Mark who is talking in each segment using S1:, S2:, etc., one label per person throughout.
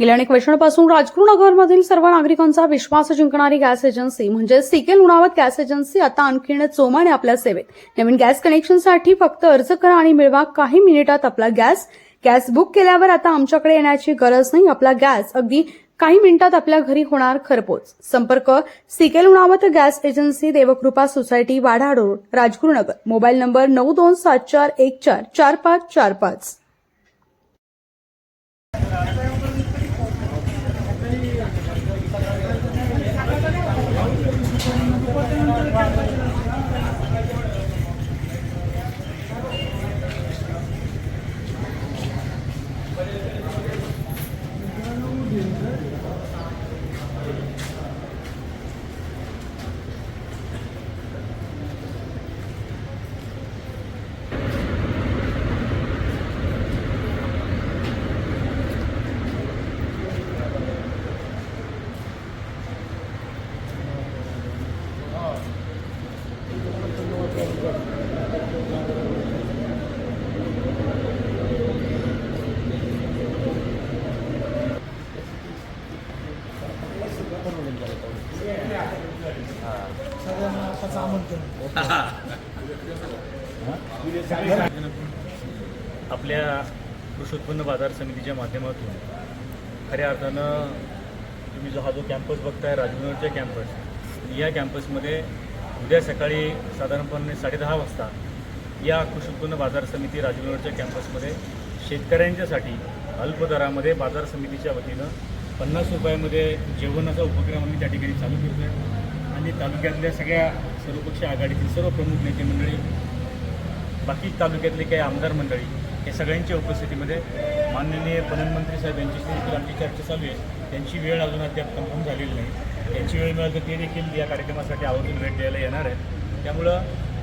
S1: गेल्या अनेक वर्षांपासून राजगुरुनगरमधील सर्व नागरिकांचा विश्वास जिंकणारी गॅस एजन्सी म्हणजे C K Lunawat gas agency आता आणखीन चोमाने आपल्या सेवेत. नवीन गॅस कनेक्शनसाठी फक्त अर्ज करा आणि मिळवा काही मिनिटात आपला गॅस. गॅस बुक केल्यावर आता आमच्याकडे येण्याची गरज नाही. आपला गॅस अगदी काही मिनिटात आपल्या घरी होणार खरपोच. संपर्क C K Lunawat gas agency Devkrupa society Wada road Rajgurunagar mobile number नऊ दोन सात चार एक चार चार पाच चार पाच.
S2: आपल्या कृषी उत्पन्न बाजार समितीच्या माध्यमातून खऱ्या अर्थानं तुम्ही जो हा जो कॅम्पस बघताय राजभवनच्या कॅम्पस या कॅम्पसमध्ये उद्या सकाळी साधारणपणे साडेदहा वाजता या कृषी उत्पन्न बाजार समिती राजभवनच्या कॅम्पसमध्ये शेतकऱ्यांच्यासाठी अल्प दरामध्ये बाजार समितीच्या वतीनं पन्नास रुपयामध्ये जेवणाचा उपक्रम आम्ही त्या ठिकाणी चालू करतो आहे आणि तालुक्यातल्या सगळ्या सर्वपक्षीय आघाडीतील सर्व प्रमुख नेते मंडळी बाकी तालुक्यातले काही आमदार मंडळी या सगळ्यांच्या उपस्थितीमध्ये माननीय पणनमंत्री साहेब यांच्याशी देखील आमची चर्चा चालू आहे त्यांची वेळ अजून अद्याप कन्फर्म झालेली नाही. त्यांची वेळ मिळाली तर ते देखील या कार्यक्रमासाठी आवर्जून भेट द्यायला येणार आहेत. त्यामुळं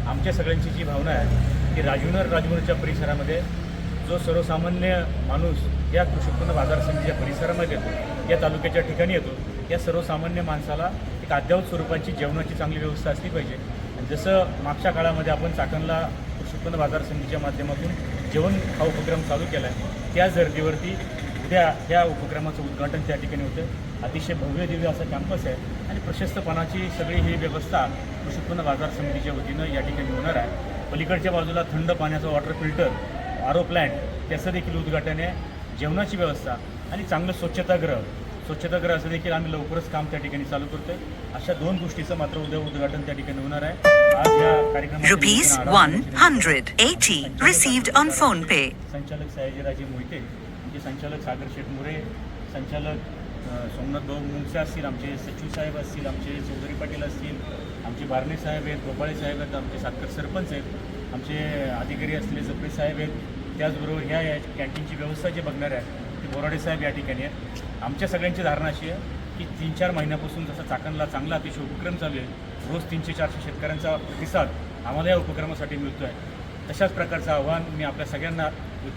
S2: आमच्या सगळ्यांची जी भावना आहे की राजूनर राजमुरच्या परिसरामध्ये जो सर्वसामान्य माणूस या कृषी उत्पन्न बाजार समितीच्या परिसरामध्ये येतो या तालुक्याच्या ठिकाणी येतो या सर्वसामान्य माणसाला एक अद्ययावत स्वरूपाची जेवणाची चांगली व्यवस्था असली पाहिजे. जसं मागच्या काळामध्ये आपण चाकणला उत्पन्न बाजार समितीच्या माध्यमातून जेवण हा उपक्रम चालू केला आहे त्याच धर्तीवरती उद्या ह्या उपक्रमाचं उद्घाटन त्या ठिकाणी होतं. अतिशय भव्य दिव्य असा कॅम्पस आहे आणि प्रशस्तपणाची सगळी ही व्यवस्था कृषी उत्पन्न बाजार समितीच्या वतीनं या ठिकाणी होणार आहे. पलीकडच्या बाजूला थंड पाण्याचं वॉटर फिल्टर आरो प्लॅन्ट त्याचं देखील उद्घाटन आहे. जेवणाची व्यवस्था आणि चांगलं स्वच्छतागृह. स्वच्छतागृह असं देखील आम्ही लवकरच काम त्या ठिकाणी चालू करतोय. अशा दोन गोष्टीचं मात्र उद्या उद्घाटन त्या ठिकाणी होणार आहे. आज या कार्यक्रमाचं
S3: Rupees
S2: नियोजन आढावा बैठकीने
S3: 180 received on phone pay.
S2: संचालक सयाजीराजे मोहिते आमचे संचालक सागर शेठ मोरे संचालक सोमनाथ भाऊ मुंगसे असतील आमचे सचिव साहेब असतील आमचे चौधरी पाटील असतील आमचे बारणे साहेब आहेत गोपाळे साहेब आहेत आमचे सातकर सरपंच आहेत आमचे अधिकारी असलेले जपरे साहेब आहेत. त्याचबरोबर ह्या या कॅन्टीनची व्यवस्था जे बघणार आहे ते बोराडे साहेब या ठिकाणी आहेत. आमच्या सगळ्यांची धारणा अशी आहे की तीन चार महिन्यापासून जसा चाकणला चांगला अतिशय उपक्रम चालू आहे रोज तीनशे चारशे शेतकऱ्यांचा प्रतिसाद आम्हाला या उपक्रमासाठी मिळतो आहे तशाच प्रकारचं आव्हान मी आपल्या सगळ्यांना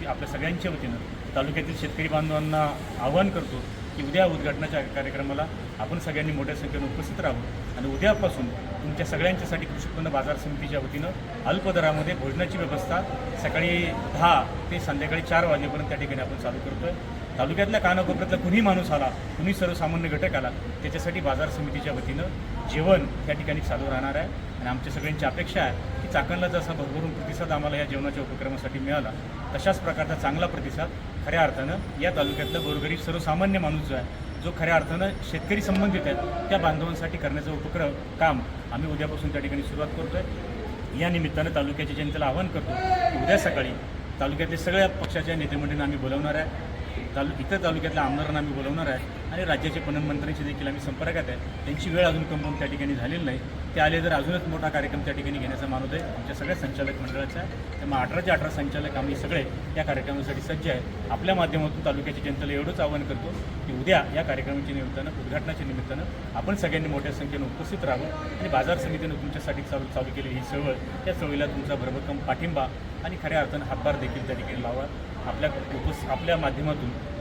S2: आपल्या सगळ्यांच्या वतीनं तालुक्यातील शेतकरी बांधवांना आव्हान करतो. की उद्या उद्घाटनाच्या कार्यक्रमाला आपण सगळ्यांनी मोठ्या संख्येनं उपस्थित राहू. आणि उद्यापासून तुमच्या सगळ्यांच्यासाठी कृषी उत्पन्न बाजार समितीच्या वतीनं अल्प दरामध्ये भोजनाची व्यवस्था सकाळी दहा ते संध्याकाळी चार वाजेपर्यंत त्या ठिकाणी आपण चालू करतोय. तालुक्यातल्या कानाकोपऱ्यातला कुणी माणूस आला कुणी सर्वसामान्य घटक आला त्याच्यासाठी बाजार समितीच्या वतीनं जेवण त्या ठिकाणी चालू राहणार आहे. आणि आमच्या सगळ्यांची अपेक्षा आहे की चाकणला जसा भरभरून प्रतिसाद आम्हाला या जेवणाच्या उपक्रमासाठी मिळाला तशाच प्रकारचा चांगला प्रतिसाद खऱ्या अर्थानं या तालुक्यातलं गोरगरीब सर्वसामान्य माणूस जो आहे जो खऱ्या अर्थानं शेतकरी संबंधित आहे त्या बांधवांसाठी करण्याचा उपक्रम काम आम्ही उद्यापासून त्या ठिकाणी सुरुवात करतोय. या निमित्तानं तालुक्याच्या जनतेला आवाहन करतो की उद्या सकाळी तालुक्यातल्या सगळ्या पक्षाच्या नेतेमंडळींना आम्ही बोलवणार आहे. तालु इतर तालुक्यातल्या आमदारांना आम्ही बोलवणार आहे. आणि राज्याचे पणनमंत्र्यांशी देखील आम्ही संपर्कात आहे. त्यांची वेळ अजून कमवून त्या ठिकाणी झालेली नाही. ते आले तर अजूनच मोठा कार्यक्रम त्या ठिकाणी घेण्याचा मानवत आहे आमच्या सगळ्या संचालक मंडळाचा. आहे त्यामुळे अठराचे अठरा संचालक आम्ही सगळे या कार्यक्रमासाठी सज्ज आहे. आपल्या माध्यमातून तालुक्याच्या जनतेला एवढंच आवाहन करतो की उद्या या कार्यक्रमाच्या निमित्तानं उद्घाटनाच्या निमित्तानं आपण सगळ्यांनी मोठ्या संख्येनं उपस्थित राहावं आणि बाजार समितीनं तुमच्यासाठी चालू चालू केली ही चळवळ त्या चळवळीला तुमचा भरभक्कम पाठिंबा आणि खऱ्या अर्थानं हातभार देखील त्या ठिकाणी लावा. आपल्या उपस् आपल्या माध्यमातून